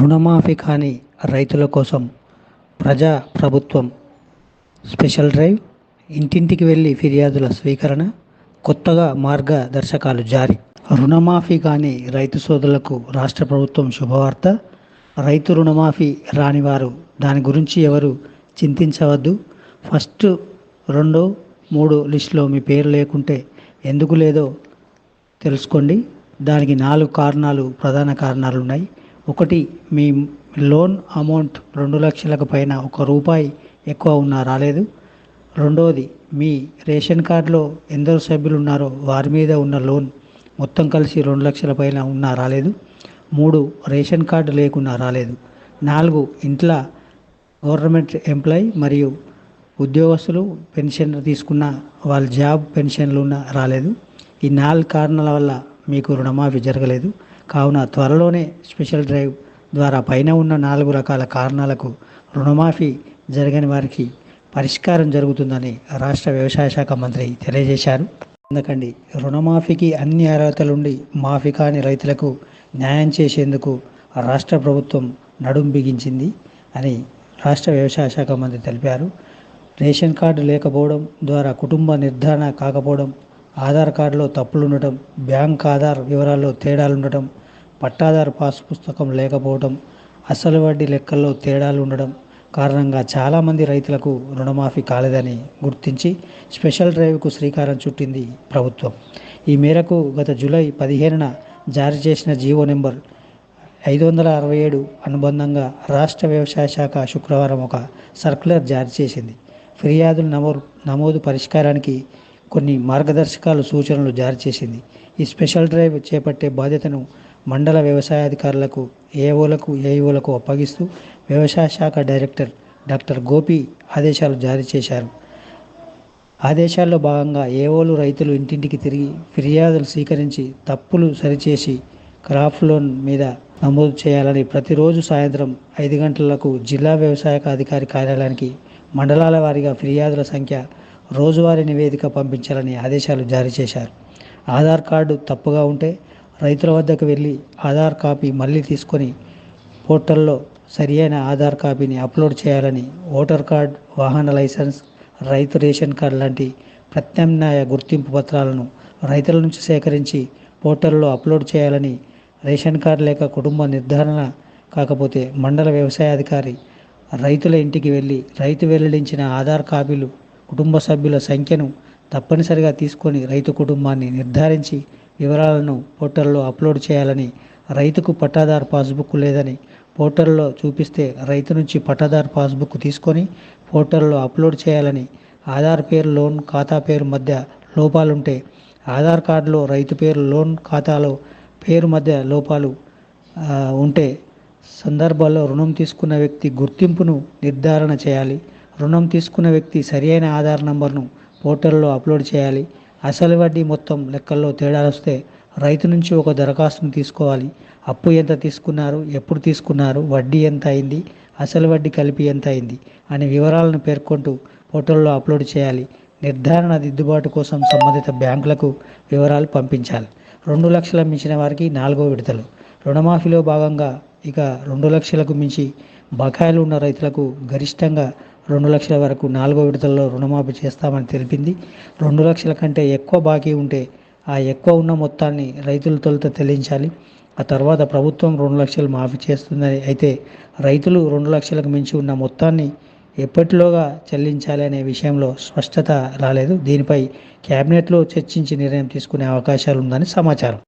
రుణమాఫీ కాని రైతుల కోసం ప్రజా ప్రభుత్వం స్పెషల్ డ్రైవ్ ఇంటింటికి వెళ్ళి ఫిర్యాదుల స్వీకరణ కొత్తగా మార్గదర్శకాలు జారీ. రుణమాఫీ కాని రైతు సోదరులకు రాష్ట్ర ప్రభుత్వం శుభవార్త. రైతు రుణమాఫీ రాని వారు దాని గురించి ఎవరు చింతించవద్దు. ఫస్ట్ రెండు మూడు లిస్టులో మీ పేరు లేకుంటే ఎందుకు లేదో తెలుసుకోండి. దానికి నాలుగు కారణాలు ప్రధాన కారణాలు ఉన్నాయి. ఒకటి మీ లోన్ అమౌంట్ రెండు లక్షలకు పైన ఒక రూపాయి ఎక్కువ ఉన్నా రాలేదు. రెండవది మీ రేషన్ కార్డులో ఎందరు సభ్యులు ఉన్నారో వారి మీద ఉన్న లోన్ మొత్తం కలిసి రెండు లక్షల పైన ఉన్నా రాలేదు. మూడు రేషన్ కార్డు లేకున్నా రాలేదు. నాలుగు ఇంట్లో గవర్నమెంట్ ఎంప్లాయ్ మరియు ఉద్యోగస్తులు పెన్షన్ తీసుకున్న వాళ్ళ జాబ్ పెన్షన్లు ఉన్న రాలేదు. ఈ నాలుగు కారణాల వల్ల మీకు రుణమాఫీ జరగలేదు. కావున త్వరలోనే స్పెషల్ డ్రైవ్ ద్వారా పైన ఉన్న నాలుగు రకాల కారణాలకు రుణమాఫీ జరగని వారికి పరిష్కారం జరుగుతుందని రాష్ట్ర వ్యవసాయ శాఖ మంత్రి తెలియజేశారు. ఎందుకండి? రుణమాఫీకి అన్ని అర్హతలుండి మాఫీ కాని రైతులకు న్యాయం చేసేందుకు రాష్ట్ర ప్రభుత్వం నడుం బిగించింది అని రాష్ట్ర వ్యవసాయ శాఖ మంత్రి తెలిపారు. రేషన్ కార్డు లేకపోవడం ద్వారా కుటుంబ నిర్ధారణ కాకపోవడం ఆధార్ కార్డులో తప్పులు ఉండటం బ్యాంక్ ఆధార్ వివరాల్లో తేడాలు ఉండటం పట్టాదారు పాస్ పుస్తకం లేకపోవడం అసలు వడ్డీ లెక్కల్లో తేడాలు ఉండడం కారణంగా చాలామంది రైతులకు రుణమాఫీ కాలేదని గుర్తించి స్పెషల్ డ్రైవ్కు శ్రీకారం చుట్టింది ప్రభుత్వం. ఈ మేరకు గత జూలై పదిహేనున జారీ చేసిన జీవో నెంబర్ ఐదు వందల అరవై ఏడు అనుబంధంగా రాష్ట్ర వ్యవసాయ శాఖ శుక్రవారం ఒక సర్క్యులర్ జారీ చేసింది. ఫిర్యాదుల నమో నమోదు పరిష్కారానికి కొన్ని మార్గదర్శకాలు సూచనలు జారీ చేసింది. ఈ స్పెషల్ డ్రైవ్ చేపట్టే బాధ్యతను మండల వ్యవసాయాధికారులకు ఏఓలకు ఏఈఓలకు అప్పగిస్తూ వ్యవసాయ శాఖ డైరెక్టర్ డాక్టర్ గోపి ఆదేశాలు జారీ చేశారు. ఆదేశాల్లో భాగంగా ఏఓలు రైతులు ఇంటింటికి తిరిగి ఫిర్యాదులు స్వీకరించి తప్పులు సరిచేసి క్రాప్ లోన్ మీద నమోదు చేయాలని ప్రతిరోజు సాయంత్రం ఐదు గంటలకు జిల్లా వ్యవసాయ అధికారి కార్యాలయానికి మండలాల వారీగా ఫిర్యాదుల సంఖ్య రోజువారీ నివేదిక పంపించాలని ఆదేశాలు జారీ చేశారు. ఆధార్ కార్డు తప్పుగా ఉంటే రైతుల వద్దకు వెళ్ళి ఆధార్ కాపీ మళ్ళీ తీసుకొని పోర్టల్లో సరి అయిన ఆధార్ కాపీని అప్లోడ్ చేయాలని ఓటర్ కార్డ్ వాహన లైసెన్స్ రైతు రేషన్ కార్డు లాంటి ప్రత్యామ్నాయ గుర్తింపు పత్రాలను రైతుల నుంచి సేకరించి పోర్టల్లో అప్లోడ్ చేయాలని రేషన్ కార్డు లేక కుటుంబ నిర్ధారణ కాకపోతే మండల వ్యవసాయ అధికారి రైతుల ఇంటికి వెళ్ళి రైతు వెల్లడించిన ఆధార్ కాపీలు కుటుంబ సభ్యుల సంఖ్యను తప్పనిసరిగా తీసుకొని రైతు కుటుంబాన్ని నిర్ధారించి వివరాలను పోర్టల్లో అప్లోడ్ చేయాలని రైతుకు పట్టాదారు పాస్బుక్ లేదని పోర్టల్లో చూపిస్తే రైతు నుంచి పట్టాదారు పాస్బుక్ తీసుకొని పోర్టల్లో అప్లోడ్ చేయాలని ఆధార్ పేరు లోన్ ఖాతా పేరు మధ్య లోపాలుంటే ఆధార్ కార్డులో రైతు పేరు లోన్ ఖాతాలో పేరు మధ్య లోపాలు ఉంటే సందర్భాల్లో రుణం తీసుకున్న వ్యక్తి గుర్తింపును నిర్ధారణ చేయాలి. రుణం తీసుకున్న వ్యక్తి సరియైన ఆధార్ నంబర్ను పోర్టల్లో అప్లోడ్ చేయాలి. అసలు వడ్డీ మొత్తం లెక్కల్లో తేడాలు వస్తే రైతు నుంచి ఒక దరఖాస్తును తీసుకోవాలి. అప్పు ఎంత తీసుకున్నారు? ఎప్పుడు తీసుకున్నారు? వడ్డీ ఎంత అయింది? అసలు వడ్డీ కలిపి ఎంత అయింది? అనే వివరాలను పేర్కొంటూ పోర్టల్లో అప్లోడ్ చేయాలి. నిర్ధారణ దిద్దుబాటు కోసం సంబంధిత బ్యాంకులకు వివరాలు పంపించాలి. రెండు లక్షల మించిన వారికి నాలుగో విడతలు. రుణమాఫీలో భాగంగా ఇక రెండు లక్షలకు మించి బకాయిలు ఉన్న రైతులకు గరిష్టంగా రెండు లక్షల వరకు నాలుగో విడతల్లో రుణమాఫీ చేస్తామని తెలిపింది. రెండు లక్షల కంటే ఎక్కువ బాకీ ఉంటే ఆ ఎక్కువ ఉన్న మొత్తాన్ని రైతుల తొలుత చెల్లించాలి ఆ తర్వాత ప్రభుత్వం రెండు లక్షలు మాఫీ చేస్తుందని అయితే రైతులు రెండు లక్షలకు మించి ఉన్న మొత్తాన్ని ఎప్పటిలోగా చెల్లించాలి అనే విషయంలో స్పష్టత రాలేదు. దీనిపై కేబినెట్లో చర్చించి నిర్ణయం తీసుకునే అవకాశాలు ఉందని సమాచారం.